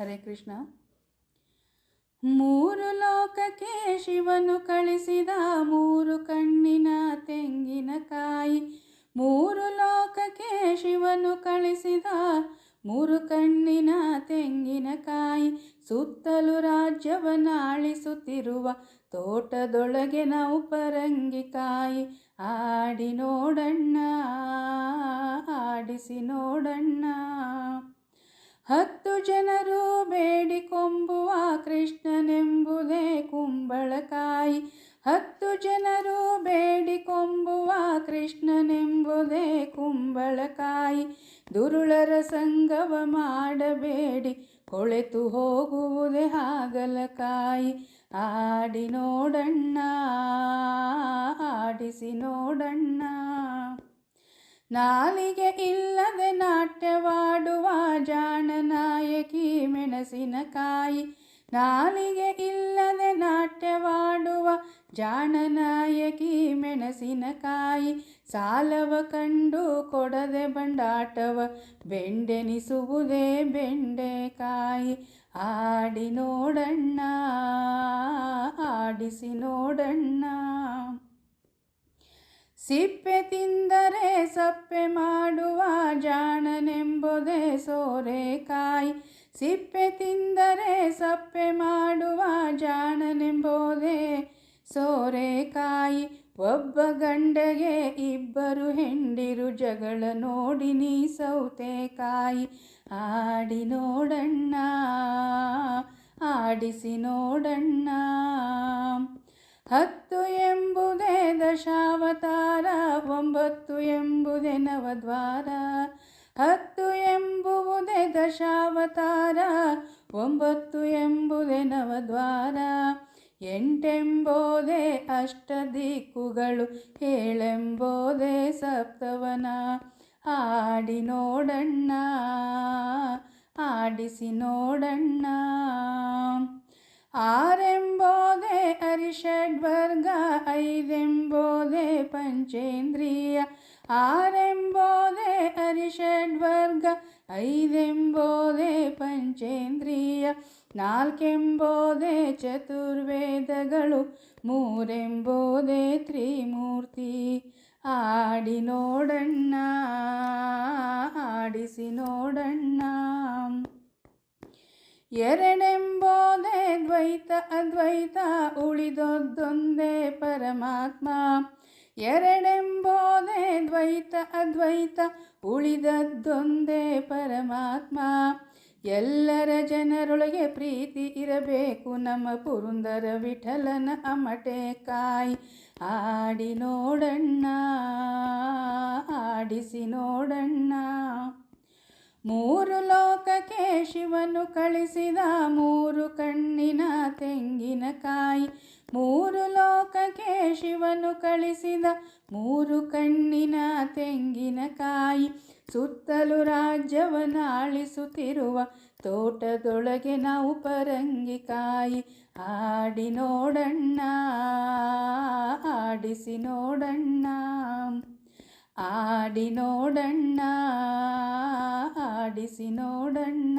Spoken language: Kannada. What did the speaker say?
ಹರೇ ಕೃಷ್ಣ. ಮೂರು ಲೋಕಕ್ಕೆ ಶಿವನು ಕಳಿಸಿದ ಮೂರು ಕಣ್ಣಿನ ತೆಂಗಿನಕಾಯಿ ಮೂರು ಲೋಕಕ್ಕೆ ಶಿವನು ಕಳಿಸಿದ ಮೂರು ಕಣ್ಣಿನ ತೆಂಗಿನಕಾಯಿ ಸುತ್ತಲೂ ರಾಜ್ಯವನ್ನಾಳಿಸುತ್ತಿರುವ ತೋಟದೊಳಗೆ ನಾವು ಪರಂಗಿಕಾಯಿ ಆಡಿ ನೋಡಣ್ಣ, ಆಡಿಸಿ ನೋಡಣ್ಣ. ಹತ್ತು ಜನರು ಬೇಡಿಕೊಂಬುವ ಕೃಷ್ಣನೆಂಬುದೇ ಕುಂಬಳಕಾಯಿ. ಹತ್ತು ಜನರು ಬೇಡಿಕೊಂಬುವ ಕೃಷ್ಣನೆಂಬುದೇ ಕುಂಬಳಕಾಯಿ. ದುರುಳರ ಸಂಗವ ಮಾಡಬೇಡಿ, ಕೊಳೆತು ಹೋಗುವುದೇ ಹಾಗಲಕಾಯಿ. ಆಡಿ ನೋಡಣ್ಣ ಆಡಿಸಿ ನೋಡಣ್ಣ. ನಾಲಿಗೆ ಇಲ್ಲದೆ ನಾಟ್ಯವಾಡುವ ಮೆಣಸಿನಕಾಯಿ ನಾಲಿಗೆ ಇಲ್ಲದೆ ನಾಟ್ಯವಾಡುವ ಜಾಣನಾಯಕಿ ಮೆಣಸಿನಕಾಯಿ ಸಾಲವ ಕಂಡು ಕೊಡದೆ ಬಂಡಾಟವ ಬೆಂಡೆನಿಸುವುದೇ ಬೆಂಡೆಕಾಯಿ. ಆಡಿ ನೋಡಣ್ಣ, ಆಡಿಸಿ ನೋಡಣ್ಣ. ಸಿಪ್ಪೆ ತಿಂದರೆ ಸಪ್ಪೆ ಮಾಡುವ ಜಾಣನೆಂಬುದೇ ಸೋರೆಕಾಯಿ. ಸಿಪ್ಪೆ ತಿಂದರೆ ಸಪ್ಪೆ ಮಾಡುವ ಜಾಣನೆಂಬೋದೆ ಸೋರೆಕಾಯಿ ಒಬ್ಬ ಗಂಡಗೆ ಇಬ್ಬರು ಹೆಂಡಿರು ಜಗಳ ನೋಡಿ ನೀ ಸೌತೆಕಾಯಿ ಆಡಿ ನೋಡಣ್ಣ, ಆಡಿಸಿ ನೋಡಣ್ಣ. ಹತ್ತು ಎಂಬುದೇ ದಶಾವತಾರ, ಒಂಬತ್ತು ಎಂಬುದೇ ನವದ್ವಾರ. ಹತ್ತು ಎಂಬುವುದೇ ದಶಾವತಾರ, ಒಂಬತ್ತು ಎಂಬುದೇ ನವದ್ವಾರ, ಎಂಟೆಂಬೋದೇ ಅಷ್ಟ ದಿಕ್ಕುಗಳು ಏಳೆಂಬೋದೇ ಸಪ್ತವನ. ಆಡಿ ನೋಡಣ್ಣ, ಆಡಿಸಿ ನೋಡಣ್ಣ. ಆರೆಂಬೋದೇ ಅರಿಷಡ್ವರ್ಗ ಐದೆಂಬೋದೆ ಪಂಚೇಂದ್ರಿಯ. ಆರೆಂಬೋದೇ ಅರಿಷಡ್ವರ್ಗ ಐದೆಂಬೋದೆ ಪಂಚೇಂದ್ರಿಯ. ನಾಲ್ಕೆಂಬೋದೆ ಚತುರ್ವೇದಗಳು, ಮೂರೆಂಬೋದೆ ತ್ರಿಮೂರ್ತಿ. ಆಡಿ ನೋಡಣ್ಣ, ಆಡಿಸಿ ನೋಡಣ್ಣ. ಎರಡೆಂಬೋದೇ ದ್ವೈತ ಅದ್ವೈತ ಉಳಿದೊದ್ದೊಂದೇ ಪರಮಾತ್ಮ. ಎರಡೆಂಬೋದೇ ದ್ವೈತ ಅದ್ವೈತ ಉಳಿದದ್ದೊಂದೇ ಪರಮಾತ್ಮ. ಎಲ್ಲರ ಜನರೊಳಗೆ ಪ್ರೀತಿ ಇರಬೇಕು, ನಮ್ಮ ಪುರುಂದರ ವಿಠಲನ ಅಮಟೆ ಕಾಯಿ. ಆಡಿ ನೋಡಣ್ಣ ಆಡಿಸಿ ನೋಡಣ್ಣ. ಶಿವನು ಕಳಿಸಿದ ಮೂರು ಕಣ್ಣಿನ ತೆಂಗಿನಕಾಯಿ ಮೂರು ಲೋಕಕ್ಕೆ ಶಿವನು ಕಳಿಸಿದ ಮೂರು ಕಣ್ಣಿನ ತೆಂಗಿನಕಾಯಿ ಸುತ್ತಲೂ ರಾಜ್ಯವನ್ನಾಳಿಸುತ್ತಿರುವ ತೋಟದೊಳಗೆ ನಾವು ಪರಂಗಿಕಾಯಿ ಆಡಿ ನೋಡಣ್ಣ, ಆಡಿಸಿ ನೋಡಣ್ಣ, ಆಡಿ ನೋಡಣ್ಣ, ಆಡಿಸಿ ನೋಡಣ್ಣ.